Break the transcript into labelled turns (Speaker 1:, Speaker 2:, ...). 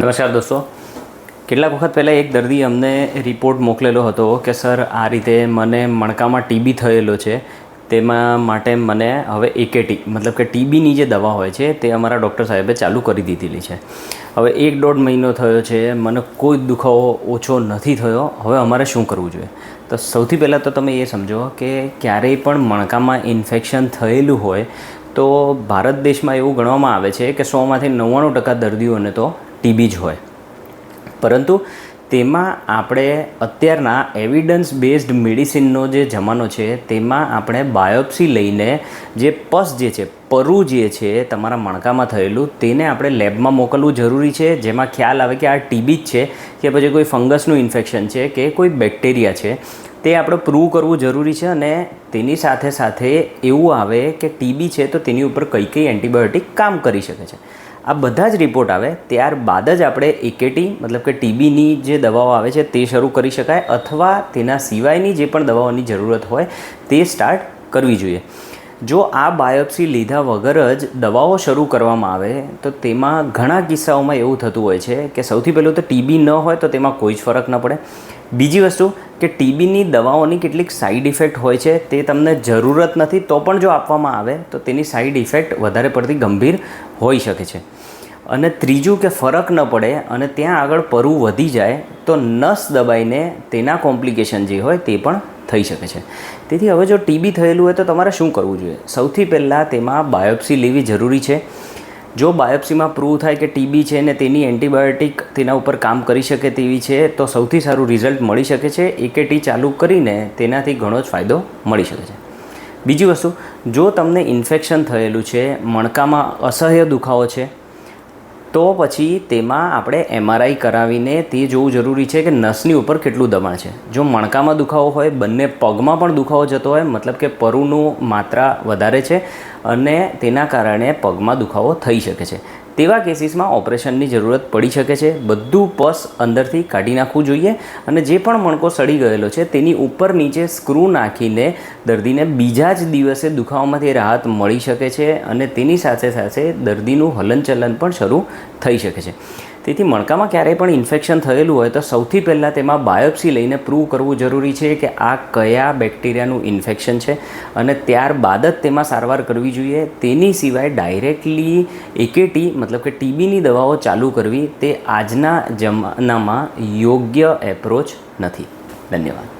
Speaker 1: નમસ્કાર દોસ્તો. કેટલાક વખત પહેલાં એક દર્દી અમને રિપોર્ટ મોકલેલો હતો કે, સર, આ રીતે મને મણકામાં ટીબી થયેલો છે. તેમાં માટે મને હવે એકેટી મતલબ કે ટીબીની જે દવા હોય છે, તે અમારા ડૉક્ટર સાહેબે ચાલુ કરી દીધેલી છે. હવે એક દોઢ મહિનો થયો છે, મને કોઈ દુખાવો ઓછો નથી થયો. હવે અમારે શું કરવું જોઈએ? તો સૌથી પહેલાં તો તમે એ સમજો કે ક્યારેય પણ મણકામાં ઇન્ફેક્શન થયેલું હોય, તો ભારત દેશમાં એવું ગણવામાં આવે છે કે સોમાંથી નવ્વાણું ટકા દર્દીઓને તો ટીબી જ હોય. પરંતુ તેમાં આપણે અત્યારના એવિડન્સ બેઝડ મેડિસિનનો જે જમાનો છે, તેમાં આપણે બાયોપ્સી લઈને જે પસ જે છે, પરુ જે છે, તમારા મણકામાં થયેલું, તેને આપણે લેબમાં મોકલવું જરૂરી છે. જેમાં ખ્યાલ આવે કે આ ટીબી જ છે કે પછી કોઈ ફંગસનું ઇન્ફેક્શન છે કે કોઈ બેક્ટેરિયા છે, તે આપણે પ્રૂવ કરવું જરૂરી છે અને તેની સાથે સાથે એવું આવે કે ટીબી છે તો તેની ઉપર કઈ કઈ એન્ટીબાયોટિક કામ કરી શકે છે. આ બધા જ રિપોર્ટ આવે ત્યારબાદ જ આપણે એકેટી મતલબ કે ટીબીની જે દવાઓ આવે છે તે શરૂ કરી શકાય અથવા તેના સિવાયની જે પણ દવાઓની જરૂરત હોય તે સ્ટાર્ટ કરવી જોઈએ. જો આ બાયોપ્સી લીધા વગર જ દવાઓ શરૂ કરવામાં આવે, તો તેમાં ઘણા કિસ્સાઓમાં એવું થતું હોય છે કે સૌથી પહેલું તો ટીબી ન હોય તો તેમાં કોઈ જ ફરક ન પડે. બીજી વસ્તુ કે ટીબીની દવાઓની કેટલીક સાઈડ ઇફેક્ટ હોય છે, તે તમને જરૂરત નથી, તો પણ જો આપવામાં આવે, તો તેની સાઈડ ઇફેક્ટ વધારે પડતી ગંભીર હોઈ શકે છે. અને ત્રીજું કે ફરક ન પડે અને ત્યાં આગળ પરવું વધી જાય, તો નસ દબાઈને તેના કોમ્પ્લિકેશન જે હોય તે પણ થઈ શકે છે. તેથી હવે જો ટીબી થયેલું હોય તો તમારે શું કરવું જોઈએ? સૌથી પહેલાં તેમાં બાયોપ્સી લેવી જરૂરી છે. જો બાયોપ્સીમાં પ્રૂવ થાય કે ટીબી છે ને તેની એન્ટીબાયોટિક તેના ઉપર કામ કરી શકે તેવી છે, તો સૌથી સારું રિઝલ્ટ મળી શકે છે. એકેટી ચાલુ કરીને તેનાથી ઘણો જ ફાયદો મળી શકે છે. બીજી વસ્તુ, જો તમને ઇન્ફેક્શન થયેલું છે, મણકામાં અસહ્ય દુખાવો છે, તો પછી તેમાં આપણે એમઆરઆઈ કરાવીને તે જોવું જરૂરી છે કે નસની ઉપર કેટલું દબાણ છે. જો મણકામાં દુખાવો હોય, બંને પગમાં પણ દુખાવો જતો હોય, મતલબ કે પરુનું માત્રા વધારે છે અને તેના કારણે પગમાં દુખાવો થઈ શકે છે. તેવા કેસીસમાં ઓપરેશનની જરૂરત પડી શકે છે. બધું પસ અંદરથી કાઢી નાખવું જોઈએ અને જે પણ મણકો સડી ગયેલો છે તેની ઉપર નીચે સ્ક્રૂ નાખીને દર્દીને બીજા જ દિવસે દુખાવામાંથી રાહત મળી શકે છે અને તેની સાથે સાથે દર્દીનું હલનચલન પણ શરૂ થઈ શકે છે. તેથી મણકામાં ક્યારેય પણ ઇન્ફેક્શન થયેલું હોય તો સૌથી પહેલાં તેમાં બાયોપ્સી લઈને પ્રૂવ કરવું જરૂરી છે કે આ કયા બેક્ટેરિયાનું ઇન્ફેક્શન છે અને ત્યારબાદ જ તેમાં સારવાર કરવી જોઈએ. તેની સિવાય ડાયરેક્ટલી એકેટી મતલબ કે ટીબીની દવાઓ ચાલુ કરવી તે આજના જમાનામાં યોગ્ય એપ્રોચ નથી. ધન્યવાદ.